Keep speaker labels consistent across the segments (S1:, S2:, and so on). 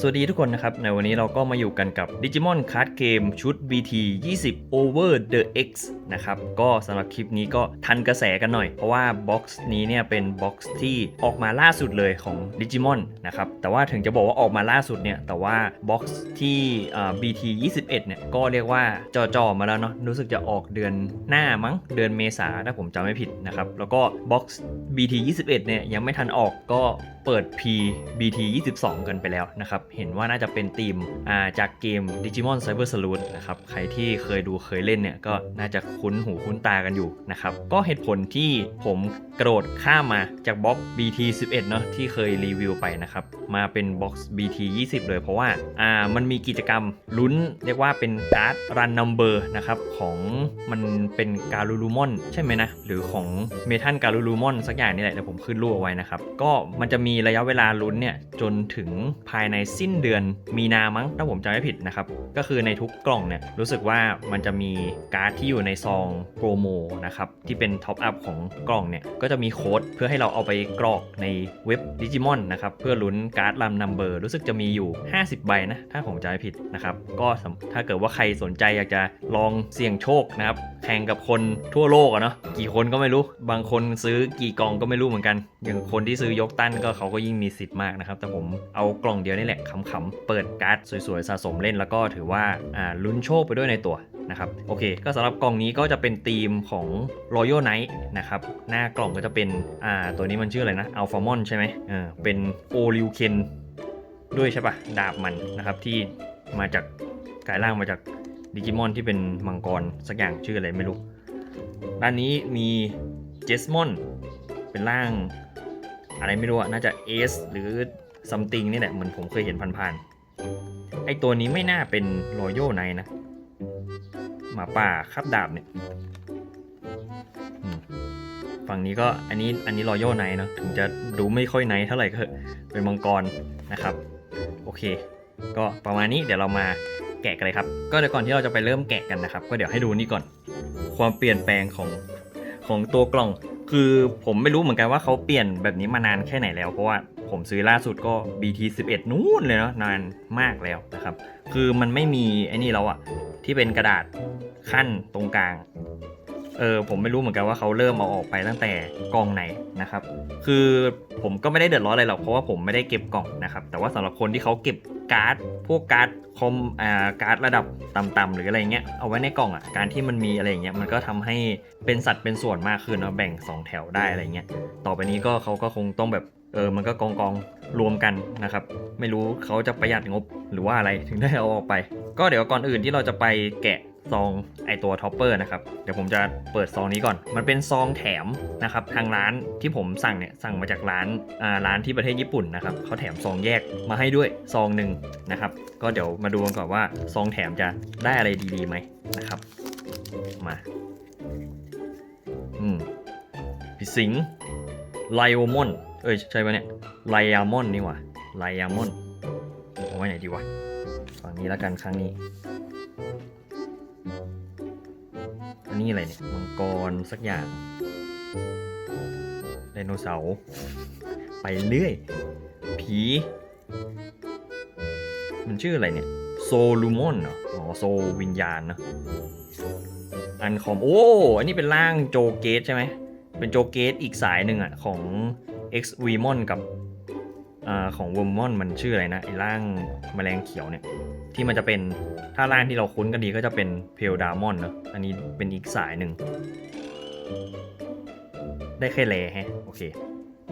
S1: สวัสดีทุกคนนะครับ ในวันนี้เราก็มาอยู่กันกับ Digimon Card Game ชุด BT 20 Over the X นะครับ ก็สำหรับคลิปนี้ก็ทันกระแสกันหน่อย เพราะว่าบ็อกซ์นี้เนี่ยเป็นบ็อกซ์ที่ออกมาล่าสุดเลยของ Digimon นะครับ แต่ว่าถึงจะบอกว่าออกมาล่าสุดเนี่ย แต่ว่าบ็อกซ์ที่ BT 21เนี่ย ก็เรียกว่าจอๆมาแล้วเนาะ รู้สึกจะออกเดือนหน้ามั้ง เดือนเมษาถ้าผมจำไม่ผิดนะครับ แล้วก็บ็อกซ์ BT 21เนี่ยยังไม่ทันออกก็ เปิด P BT 22 กันไปแล้วนะครับ เห็นว่าน่าจะเป็นธีมาจากเกม Digimon Cyber Sleuth นะครับ ใครที่เคยดูเคยเล่นเนี่ยก็น่าจะคุ้นหูคุ้นตากันอยู่นะครับ ก็เหตุผลที่ผมกระโดดข้ามมาจากบล็อก BT 11 เนาะที่เคยรีวิวไปนะครับ มาเป็นบ็อกซ์ BT 20 เลยเพราะว่าอ่ามันมีกิจกรรมลุ้นเรียกว่าเป็นการ์ดรันนัมเบอร์นะครับของมันเป็นการูลูมอนใช่ไหมนะ หรือของเมทัลการูลูมอนสักอย่างนี่แหละเดี๋ยวผมขึ้นรูปเอาไว้นะครับ ก็มันจะมีระยะเวลาลุ้นเนี่ยจนถึงภายในสิ้นเดือนมีนามั้งถ้าผมจำไม่ผิดนะครับก็คือในทุกกล่องเนี่ยรู้สึกว่ามันจะมีการ์ดที่อยู่ในซองโปรโมนะครับที่เป็นท็อปอัพของกล่องเนี่ยก็จะมีโค้ดเพื่อให้เราเอาไปกรอกในเว็บดิจิมอนนะครับเพื่อลุ้นการ์ดรันนัมเบอร์รู้สึกจะมีอยู่ 50 ใบนะถ้าผมจำไม่ผิดนะครับก็ถ้าเกิดว่าใครสนใจอยากจะลองเสี่ยงโชคนะครับแข่งกับคนทั่วโลกอะเนาะกี่คนก็ไม่รู้ บางคนซื้อกี่กล่องก็ไม่รู้เหมือนกัน อย่างคนที่ซื้อยกตั้นก็เขาาก็ยิ่งมีสิทธิ์มากนะครับแต่ผมเอากล่องเดียวนี่แหละขำๆเปิดการ์ดสวยๆสะสมเล่นแล้วก็ถือว่าอ่าลุ้นโชคไปด้วยในตัวนะครับโอเค ก็สำหรับกล่องนี้ก็จะเป็นธีมของ Royal Knight นะครับหน้ากล่องก็จะเป็นอ่าตัวนี้มันชื่ออะไรนะ Alpha Mon ใช่ไหมเออเป็นโอริวเคนด้วยใช่ปะดาบมันนะครับที่มาจากกายร่างมาจากดิจิมอนที่เป็นมังกรสักอย่างชื่ออะไรไม่รู้ ด้านนี้มีเจสมอนเป็นร่าง อะไรไม่รู้อะน่าจะเอสหรือซัมติงนี่แหละเหมือนผมเคยเห็นผ่านๆ ไอตัวนี้ไม่น่าเป็นรอยัลไนนะ หมาป่าคับดาบเนี่ยฝั่งนี้ก็อันนี้อันนี้รอยัลไนเนาะถึงจะดูไม่ค่อยไนเท่าไหร่ก็เถอเป็นมังกรนะครับ โอเค ก็ประมาณนี้เดี๋ยวเรามาแกะกันเลยครับ ก็เดี๋ยวก่อนที่เราจะไปเริ่มแกะกันนะครับ ก็เดี๋ยวให้ดูนี่ก่อน ความเปลี่ยนแปลงของของตัวกล่อง คือผมไม่รู้เหมือนกันว่าเขาเปลี่ยนแบบนี้มานานแค่ไหนแล้วเพราะว่าผมซื้อล่าสุดก็ BT 11 นู่นเลยเนาะนานมากแล้วนะครับ คือมันไม่มีไอ้นี่แล้วอะที่เป็นกระดาษขั้นตรงกลาง เออผมไม่รู้เหมือนกันว่าเขาเริ่มเอาออกไปตั้งแต่กล่องไหนนะครับ คือผมก็ไม่ได้เดือดร้อนอะไรหรอกเพราะว่าผมไม่ได้เก็บกล่องนะครับ แต่ว่าสำหรับคนที่เขาเก็บการ์ด พวกการ์ดคอมอ่าการ์ดระดับต่ำๆหรืออะไรเงี้ยเอาไว้ในกล่องอะการที่มันมีอะไรอย่างเงี้ยมันก็ทำให้เป็นสัดเป็นส่วนมากขึ้นเนาะแบ่ง 2 แถวได้อะไรเงี้ยต่อไปนี้ก็เขาก็คงต้องแบบเออมันก็กองกองรวมกันนะครับ ไม่รู้เขาจะประหยัดงบหรือว่าอะไรถึงได้เอาออกไป ก็เดี๋ยวก่อนอื่นที่เราจะไปแกะ ซองไอตัวท็อปเปอร์นะครับ เดี๋ยวผมจะเปิดซองนี้ก่อน มันเป็นซองแถมนะครับ ทางร้านที่ผมสั่งเนี่ยสั่งมาจากร้านอ่าร้านที่ประเทศญี่ปุ่นนะครับเขาแถมซองแยกมาให้ด้วยซองหนึ่งนะครับ ก็เดี๋ยวมาดูกันก่อนว่าซองแถมจะได้อะไรดีๆไหมนะครับ มา อืมพี่สิงไลโอมอน เอ้ยใช่ปะเนี่ย ไลอามอนนี่หว่าไลอามอนเอาไว้ไหนดีวะ ฝั่งนี้แล้วกันครั้งนี้ นนี้อะไรเนี่ย มังกรสักอย่าง ไดโนเสาร์ ไปเรื่อย ผี มันชื่ออะไรเนี่ย โซลูมอนเหรอ อ๋อ โซวิญญาณเนอะอันคอม โอ้ อันนี้เป็นร่างโจเกตใช่ไหม เป็นโจเกตอีกสายหนึ่งอะของ X v m o n กับ อของ w o r m o n มันชื่ออะไรนะไอ้ร่างแมลงเขียวเนี่ย ที่มันจะเป็นถ้าร่างที่เราคุ้นกันดีก็จะเป็นเพลดามอนเนอะอันนี้เป็นอีกสายหนึ่ง ได้แค่แลแฮะ โอเค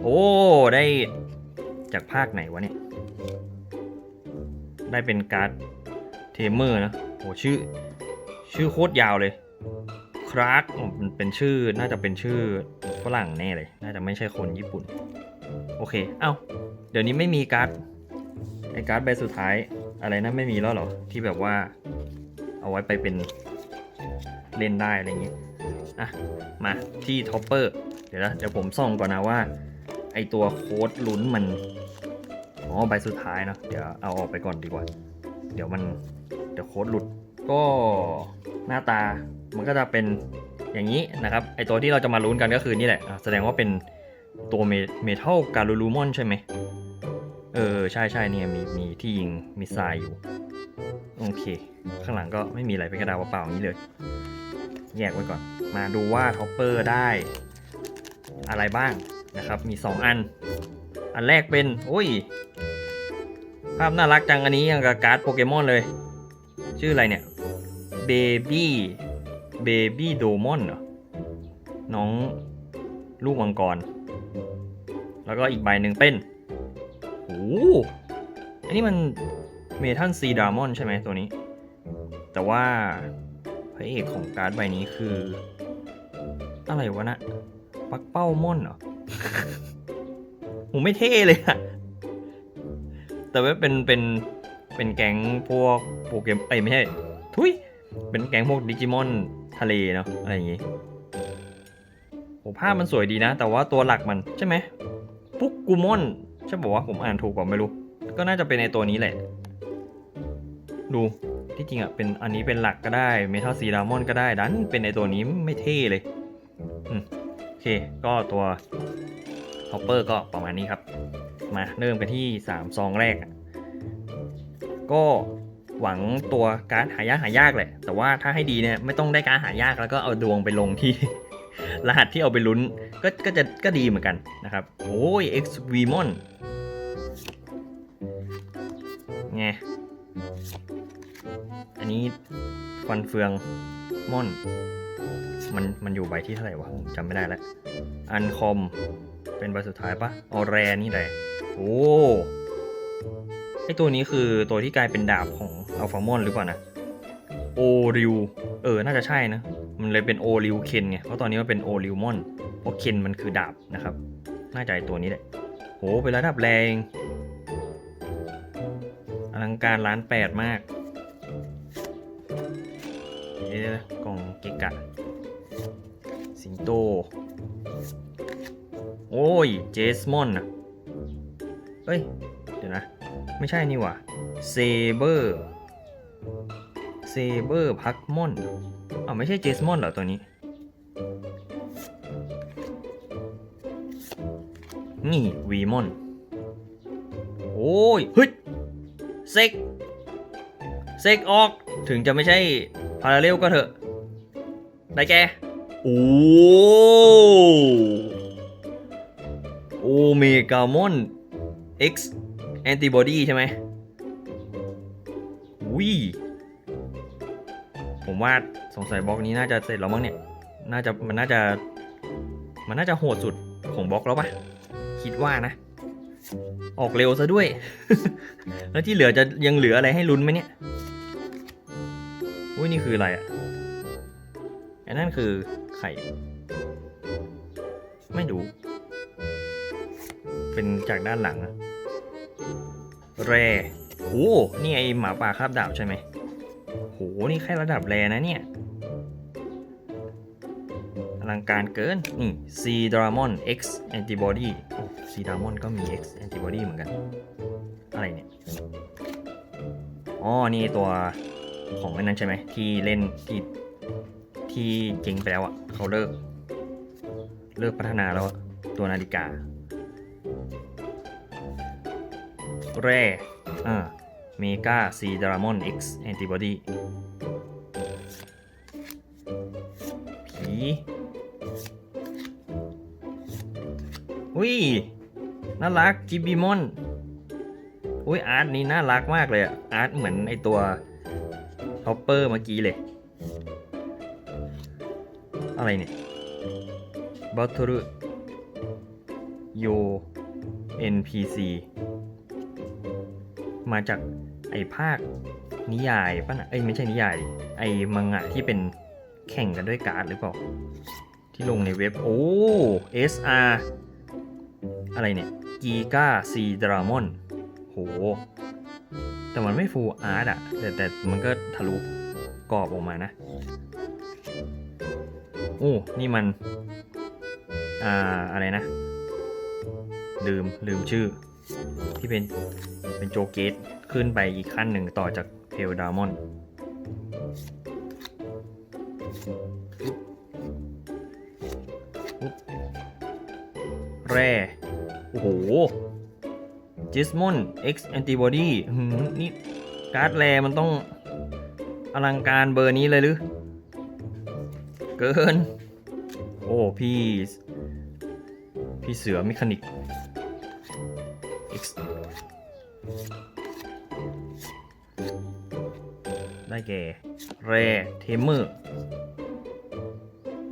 S1: โอ้ ได้จากภาคไหนวะเนี่ย ได้เป็นการ์ดเทมเมอร์นะโอ้ชื่อ ชื่อโคตรยาวเลยครากมันเป็นชื่อน่าจะเป็นชื่อฝรั่งแน่เลย น่าจะไม่ใช่คนญี่ปุ่น โอเค เอ้า ดี๋ยวนี้ไม่มีการ์ดไอการ์ดใบสุดท้ายอะไรนะไม่มีแล้วเหรอ ที่แบบว่าเอาไว้ไปเป็นเล่นได้อะไรอย่างงี้อะมาที่ท็อปเปอร์เดี๋ยวนะเดี๋ยวผมส่องก่อนนะว่า ไอตัวโค้ดลุ้นมันอ๋อใบสุดท้ายเนะเดี๋ยวเอาออกไปก่อนดีกว่า เดี๋ยวมันเดี๋ยวโค้ดหลุดก็หน้าตามันก็จะเป็นอย่างนี้นะครับไอตัวที่เราจะมาลุ้นกันก็คือนี่แหละ แสดงว่าเป็นตัวเมทัลการูลูมอนใช่ไหม เออใช่ใช่เนี่ยมีมีที่ยิงมีทรายอยู่ โอเค ข้างหลังก็ไม่มีอะไรเป็นกระดาษเปล่าๆอย่างนี้เลย แยกไว้ก่อน มาดูว่าท็อปเปอร์ได้ อะไรบ้างนะครับ มี 2 อัน อันแรกเป็นโอ้ย ภาพน่ารักจังอันนี้ยังกับการ์ดโปเกมอนเลย ชื่ออะไรเนี่ยเบบี้เบบี้โดมอนเหรอ น้องลูกมังกร แล้วก็อีกใบหนึ่งเป็น โอ้อันนี้มันเมทัลซีดามอนใช่ไหมตัวนี้ แต่ว่าพระเอกของการ์ดใบนี้คือ อะไรวะนะปักเป้ามอนเหรอผมไม่เท่เลยอะแต่ว่าเป็นเป็นเป็นแก๊งพวกโปเกมเอ้ไม่ใช่ทุยเป็นแก๊งพวกดิจิมอนทะเลเนาะอะไรอย่างงี้โหภาพมันสวยดีนะ แต่ว่าตัวหลักมันใช่ไหมปุกกูมอน ใช่บอกว่าผมอ่านถูกกว่าไม่รู้ ก็น่าจะเป็นในตัวนี้แหละ ดูที่จริงอะเป็นอันนี้เป็นหลักก็ได้เมทัลซีดามอนก็ได้ดันเป็นในตัวนี้ไม่เท่เลยอืมโอเค ก็ตัวฮอปเปอร์ก็ประมาณนี้ครับ มาเริ่มกันที่ 3 ซองแรก ก็หวังตัวการหายากหายากแหละ แต่ว่าถ้าให้ดีเนี่ยไม่ต้องได้การหายากแล้วก็เอาดวงไปลงที่ รหัสที่เอาไปลุ้น ก็ก็จะก็ดีเหมือนกันนะครับโอ้ย X v m o n ไง อันนี้ฟันเฟืองม่อน มันมันอยู่ใบที่เท่าไหร่วะจำไม่ได้แล้ว อันคอม เป็นใบสุดท้ายปะออแรนี่แหละ โอ้ไอตัวนี้คือตัวที่กลายเป็นดาบของอัลฟามอนหรือเปล่านะ โอริวเออ น่าจะใช่นะ มันเลยเป็นโอริวเคนไง เพราะตอนนี้มันเป็นโอริวมอน เพราะเคนมันคือดาบนะครับ น่าจะไอตัวนี้แหละ โห เป็นระดับแรง อลังการล้านแปดมากเอ๊ะกล่องเกกะ สิงโต โอ้ย เจสมอนอะเอ้ย เดี๋ยวนะ ไม่ใช่นี่หว่า เซเบอร์ ซเบอร์พักมอนอ้าไม่ใช่เจสมอนเหรอตัวนี้ นี่วีมอน โอ้ยเฮ้ยเซกเซกออกถึงจะไม่ใช่พาราเรลก็เถอะ ได้แก โอ้โอเมกามอน X Antibody ใช่ไหมวิ ผมว่าสงสัยบล็อกนี้น่าจะเสร็จแล้วมั้งเนี่ย น่าจะมันน่าจะ มันน่าจะโหดสุดของบล็อกแล้วปะคิดว่านะ ออกเร็วซะด้วย แล้วที่เหลือจะยังเหลืออะไรให้ลุ้นไหมเนี่ยอุ้ยนี่คืออะไรอะ่ะอันนั่นคือไข่ ไม่ดู เป็นจากด้านหลังอะแร่โอ้นี่ไอหมาป่าคาบดาบใช่ไหม โห นี่แค่ระดับแรนะเนี่ย อลังการเกิน นี่ C Dramon X Antibody C Dramon ก็มี X Antibody เหมือนกัน อะไรเนี่ย อ๋อ นี่ตัวของอันนั้นใช่ไหม ที่เล่นที่ที่เจ๊งไปแล้วอะ่ะ เขาเลิก เลิกพัฒนาแล้วตัวนาฬิกา แร่อ่า เมกาซีดรามอน X แอนติบอดีผีอุ้ย น่ารักจิบิมอนอุ้ยอาร์ตนี้น่ารักมากเลยอะอาร์ตเหมือนไอตัวท็อปเปอร์เมื่อกี้เลย อะไรเนี่ยบัตเตอร์โย NPC มาจาก ไอ้ภาคนิยายป่ะนะเอ้ยไม่ใช่นิยาย ไอ้มังงะที่เป็นแข่งกันด้วยการ์ดหรือเปล่า ที่ลงในเว็บ โอ้ SR อะไรเนี่ยกีกาซีดรามอนโห แต่มันไม่ฟูลอาร์ตอะแต่แต่มันก็ทะลุกรอบออกมานะ โอ้ นี่มัน อ่า อะไรนะ ลืม ลืมชื่อ ที่เป็นเป็นโจเกตขึ้นไปอีกขั้นหนึ่งต่อจากเพลดามอนแร่โอ้โหจิสมอน X Antibody หืมนี่การ์ดแร่มันต้องอลังการเบอร์นี้เลยหรือ เกิน โอ้พี่ พี่เสือมิคานิก X ได้แก่แรเทมเมอร์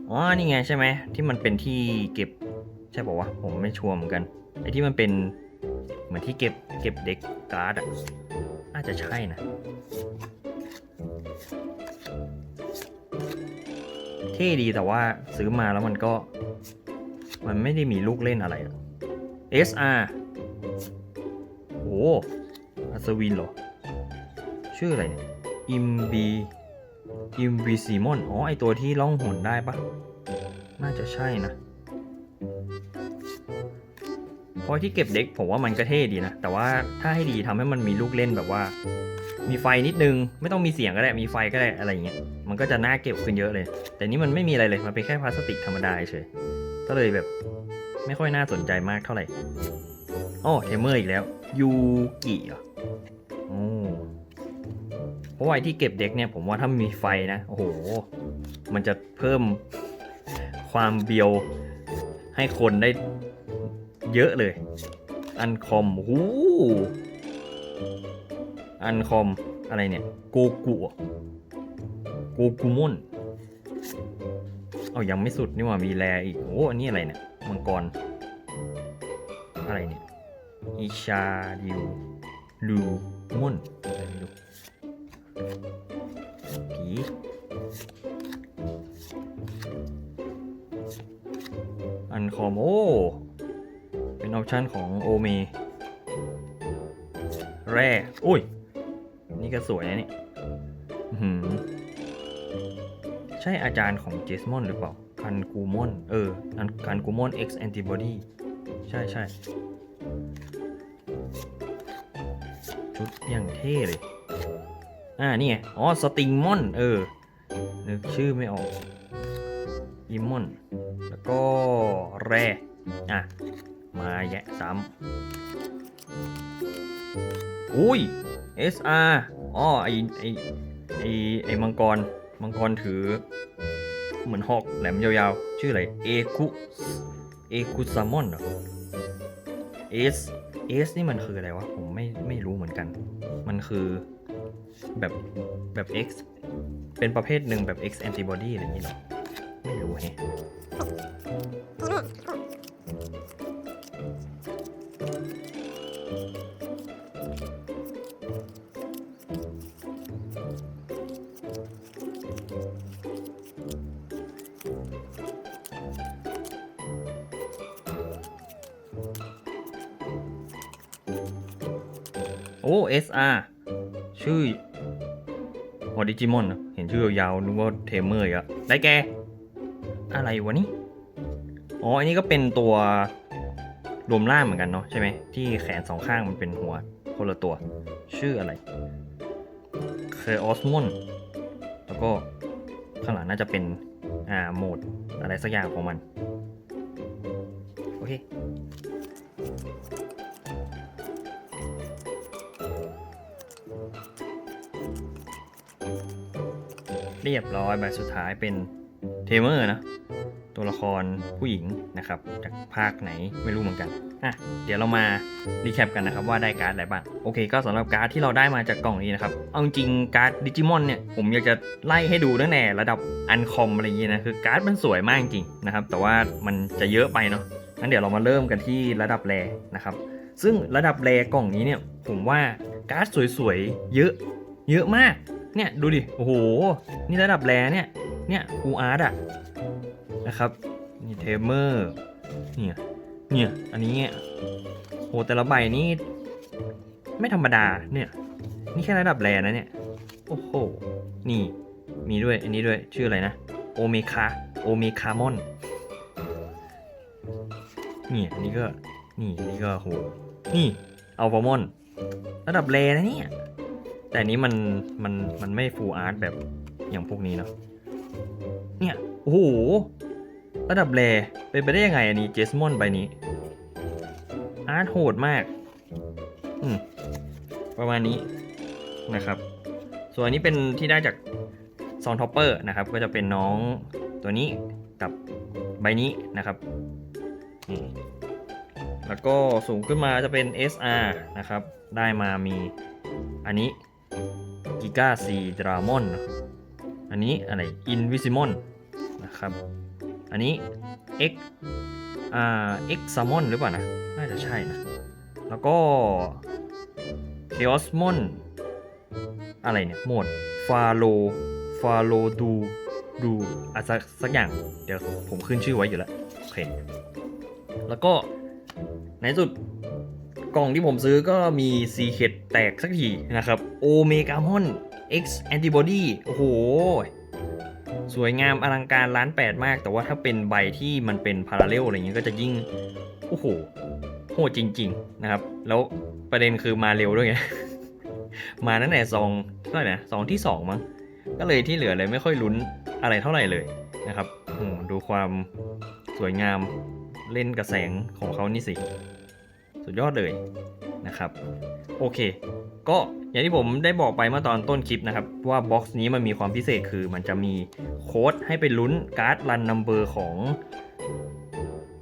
S1: อ๋อ นี่ไงใช่ไหม ที่มันเป็นที่เก็บ ใช่ป่าวะ ผมไม่ชัวร์เหมือนกัน ไอ้ที่มันเป็น เหมือนที่เก็บเก็บเด็กการ์ดอะน่าจะใช่นะ เท่ดีแต่ว่าซื้อมาแล้วมันก็ มันไม่ได้มีลูกเล่นอะไรอ SR โอ้อัศวินเหรอ ชื่ออะไรเนี่ย อิมบี อิมบีซีมอน อ๋อ ไอตัวที่ล่องหนได้ปะ น่าจะใช่นะพราะที่เก็บเด็กผมว่ามันก็เท่ดีนะ แต่ว่าถ้าให้ดีทำให้มันมีลูกเล่นแบบว่า มีไฟนิดนึง ไม่ต้องมีเสียงก็ได้ มีไฟก็ได้ อะไรอย่างเงี้ย มันก็จะน่าเก็บขึ้นเยอะเลย แต่นี่มันไม่มีอะไรเลย มันเป็นแค่พลาสติกธรรมดาเฉย ก็เลยแบบไม่ค่อยน่าสนใจมากเท่าไหร่ อ๋อเทมเมอร์อีกแล้ว ยูกิเหรอโอ้เพราะว่าไอที่เก็บเด็กเนี่ย ผมว่าถ้ามีไฟนะ โอ้โห มันจะเพิ่มความเบียวให้คนได้เยอะเลย อันคอมโอ้อันคอมอะไรเนี่ยโกกุอโกกุมอนเอายังไม่สุดนี่หว่ามีแรอีก โอ้อันนี้อะไรเนี่ย มังกร อะไรเนี่ยอิชาดิวลูมอนอะไรไม่รู้ผีอันคอมโอเป็นออปชันของโอเม แร่อุ้ย นี่ก็สวยนะนี่หือใช่อาจารย์ของเจสมอนหรือเปล่าคันกูมอน เออคันกูมอน X Antibody ใช่ใช่ชุดอย่างเท่เลย อ่า นี่ไง อ๋อ สติงมอน เออ นึกชื่อไม่ออกอิมมอน แล้วก็แร่อะ มาแยะซ้ำอุ้ย SR อ๋อ ไอไอไอไอมังกร มังกรถือ เหมือนหอกแหลมยาวๆ ชื่ออะไร เอคุ เอคุซามอนเหรอ เอสเอสนี่มันคืออะไรวะ ผมไม่ไม่รู้เหมือนกัน มันคือแบบแบบ X เป็นประเภทหนึ่งแบบ X antibody อะไรอย่างนี้ยหรอ ไม่รู้เฮ้ SR ชื่อออดิจิมอนเห็นชื่อยาวๆนึกว่าเทมเมอร์อีกอะได้แก อะไรวะนี่ อ๋อ อันนี้ก็เป็นตัวรวมร่างเหมือนกันเนาะใช่ไหม ที่แขนสองข้างมันเป็นหัวคนละตัว ชื่ออะไรเคออสมอนแล้วก็ข้างหลังน่าจะเป็นอ่าโหมดอะไรสักอย่างของมัน เรียบร้อยใบสุดท้ายเป็นเทมเมอร์นะตัวละครผู้หญิงนะครับ จากภาคไหนไม่รู้เหมือนกันอะเดี๋ยวเรามารีแคปกันนะครับว่าได้การ์ดอะไรบ้างโอเค ก็สำหรับการ์ดที่เราได้มาจากกล่องนี้นะครับเอาจริงการ์ดดิจิมอนเนี่ยผมอยากจะไล่ให้ดูตั้งแต่ระดับอันคอมอะไรอย่างงี้นะคือการ์ดมันสวยมากจริงนะครับแต่ว่ามันจะเยอะไปเนาะงั้นเดี๋ยวเรามาเริ่มกันที่ระดับแรนะครับซึ่งระดับแรกล่องนี้เนี่ยผมว่าการ์ดสวยๆเยอะเยอะมาก เนี่ยดูดิ โอ้โห นี่ระดับแรเนี่ย เนี่ยฟูอาร์ตอะนะครับ นี่เทมเมอร์ เนี่ย เนี่ย อันนี้เนี่ยโหแต่ละใบนี่ไม่ธรรมดา เนี่ย นี่แค่ระดับแรนะเนี่ย โอ้โห นี่ มีด้วย อันนี้ด้วย ชื่ออะไรนะ โอเมคาโอเมคามอนนี่อันนี้ก็ นี่ อันนี้ก็โห นี่ อัลฟามอน ระดับแรนะเนี่ย แต่อันนี้มันมันมันไม่ฟูลอาร์ตแบบอย่างพวกนี้เนาะเนี่ยโอ้โหระดับแรเป็นไปได้ยังไงอันนี้เจสมอนใบนี้ อาร์ตโหดมากอืมประมาณนี้นะครับ ส่วนอันนี้เป็นที่ได้จากซองท็อปเปอร์นะครับ ก็จะเป็นน้องตัวนี้กับใบนี้นะครับแล้วก็สูงขึ้นมาจะเป็น SR นะครับ ได้มามีอันนี้ กิก้าซีดรามอนอันนี้อะไร Invisimon นนะครับ อันนี้ X อ่า X s a m o n หรือเปล่านะ น่าจะใช่นะ แล้วก็ Chaosmon อะไรเนี่ยโหมดฟาโลฟาโลดูดูอะสักสักอย่าง เดี๋ยวผมขึ้นชื่อไว้อยู่แล้ว โอเค แล้วก็ในสุด กล่องที่ผมซื้อก็มีซีเคดแตกสักทีนะครับโอเมกามอน X Antibody โอ้โห สวยงามอลังการล้านแปดมาก แต่ว่าถ้าเป็นใบที่มันเป็นพาราเรลอะไรเงี้ยก็จะยิ่ง โอ้โห โหดจริง ๆ นะครับ แล้วประเด็นคือมาเร็วด้วยไง มาตั้งแต่ซองเท่าไหร่นะซองที่ 2 มั้ง ก็เลยที่เหลือเลยไม่ค่อยลุ้นอะไรเท่าไหร่เลยนะครับโอ้ดูความสวยงามเล่นกับแสงของเขานี่สิ สุดยอดเลยนะครับโอเค ก็อย่างที่ผมได้บอกไปเมื่อตอนต้นคลิปนะครับ ว่าบ็อกซ์นี้มันมีความพิเศษคือมันจะมีโค้ดให้ไปลุ้นการ์ดรันนัมเบอร์ของ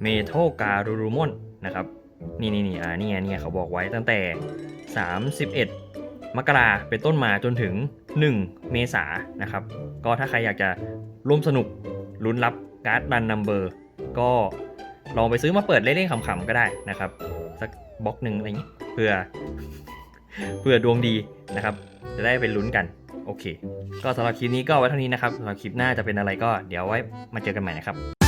S1: เมทัลการูรูมอนนะครับนี่นี่นี่อ่านี่ไงนี่เขาบอกไว้ตั้งแต่ 31 มกราเป็นต้นมาจนถึง 1 เมษานะครับ ก็ถ้าใครอยากจะร่วมสนุกลุ้นรับการ์ดรันนัมเบอร์ก็ลองไปซื้อมาเปิดเล่นๆขำๆก็ได้นะครับ สักบล็อกหนึ่งอะไรอย่างนี้เพื่อเพื่อดวงดีนะครับ จะได้ไปลุ้นกันโอเค ก็สำหรับคลิปนี้ก็ไว้เท่านี้นะครับสำหรับคลิปหน้าจะเป็นอะไรก็เดี๋ยวไว้มาเจอกันใหม่นะครับ